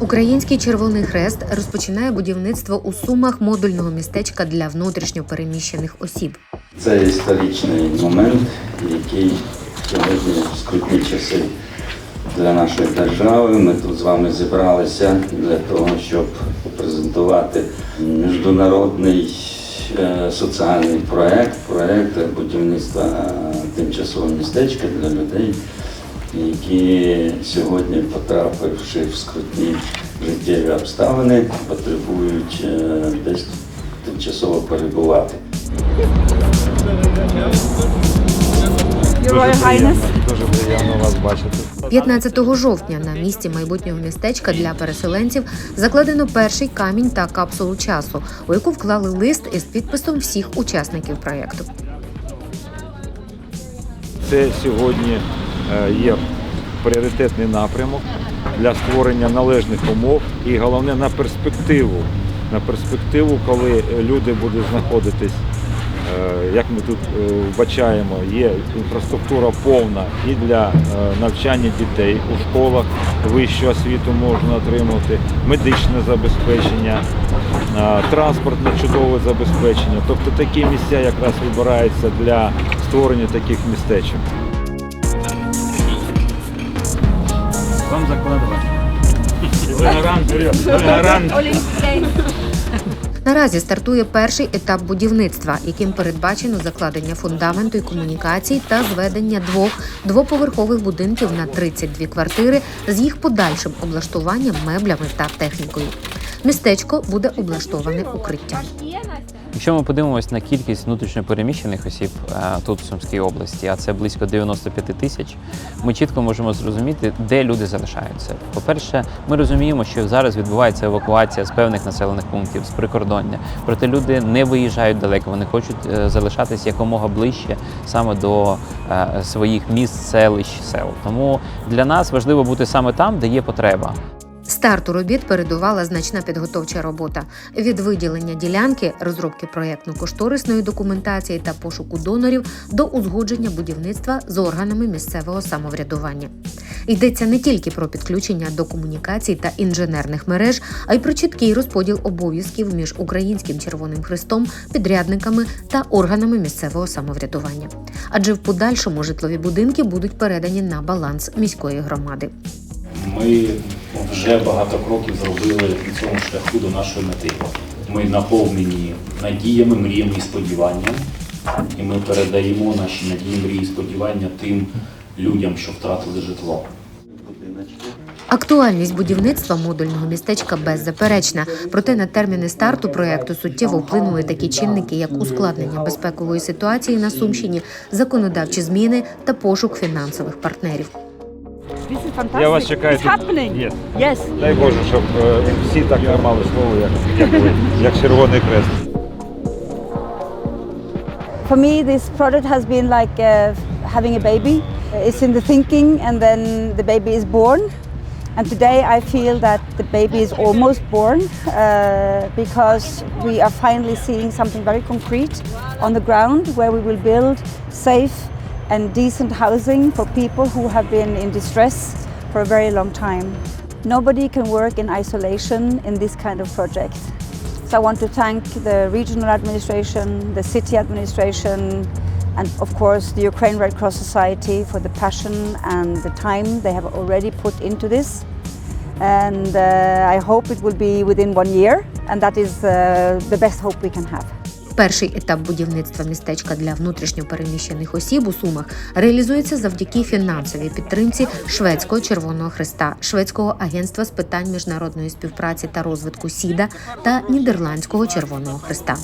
Український Червоний Хрест розпочинає будівництво у Сумах модульного містечка для внутрішньо переміщених осіб. Це історичний момент, який сьогодні скрутні часи для нашої держави. Ми тут з вами зібралися для того, щоб презентувати міжнародний е, соціальний проект, проект будівництва е, тимчасового містечка для людей, які сьогодні, потрапивши в скрутні життєві обставини, потребують е, десь тимчасово перебувати. Дуже приємно вас бачити. 15 жовтня на місці майбутнього містечка для переселенців закладено перший камінь та капсулу часу, у яку вклали лист із підписом всіх учасників проєкту. Це сьогодні є пріоритетний напрямок для створення належних умов і головне на перспективу. На перспективу, коли люди будуть знаходитись, е, як ми тут е, вбачаємо, є інфраструктура повна і для е, навчання дітей у школах, вищу освіту можна отримати, медичне забезпечення, е, транспортне чудове забезпечення. Тобто такі місця якраз вибираються для створення таких містечок. Вам закладувати. Наразі стартує перший етап будівництва, яким передбачено закладення фундаменту і комунікацій та зведення двох двоповерхових будинків на 32 квартири з їх подальшим облаштуванням меблями та технікою. Містечко буде облаштоване укриттям. Якщо ми подивимось на кількість внутрішньопереміщених осіб е, тут в Сумській області, а це близько 95 тисяч, ми чітко можемо зрозуміти, де люди залишаються. По-перше, ми розуміємо, що зараз відбувається евакуація з певних населених пунктів, з прикордоння. Проте люди не виїжджають далеко, вони хочуть е, залишатись якомога ближче саме до е, своїх міст, селищ, сел. Тому для нас важливо бути саме там, де є потреба. Старту робіт передувала значна підготовча робота від виділення ділянки, розробки проєктно-кошторисної документації та пошуку донорів до узгодження будівництва з органами місцевого самоврядування. Йдеться не тільки про підключення до комунікацій та інженерних мереж, а й про чіткий розподіл обов'язків між Українським Червоним Хрестом, підрядниками та органами місцевого самоврядування. Адже в подальшому житлові будинки будуть передані на баланс міської громади. Ми вже багато кроків зробили на цьому шляху до нашої мети. Ми наповнені надіями, мріями і сподіванням, і ми передаємо наші надії, мрії і сподівання тим людям, що втратили житло. Актуальність будівництва модульного містечка беззаперечна. Проте на терміни старту проекту суттєво вплинули такі чинники, як ускладнення безпекової ситуації на Сумщині, законодавчі зміни та пошук фінансових партнерів. This is fantastic. Я вас чекаю. It's happening. Yes. Yes. Дай Боже, щоб е, всі так тримали слово, як, як ви, як Червоний Хрест. For me, this project has been like uh, having a baby. It's in the thinking, and then the baby is born. And today I feel that the baby is almost born uh, because we are finally seeing something very concrete on the ground where we will build safe and decent housing for people who have been in distress for a very long time. Nobody can work in isolation in this kind of project. So I want to thank the regional administration, the city administration, and of course the Ukraine Red Cross Society for the passion and the time they have already put into this. And uh, I hope it will be within one year, and that is uh, the best hope we can have. Перший етап будівництва містечка для внутрішньо переміщених осіб у Сумах реалізується завдяки фінансовій підтримці Шведського Червоного Христа, Шведського агентства з питань міжнародної співпраці та розвитку СІДА та Нідерландського Червоного Христа.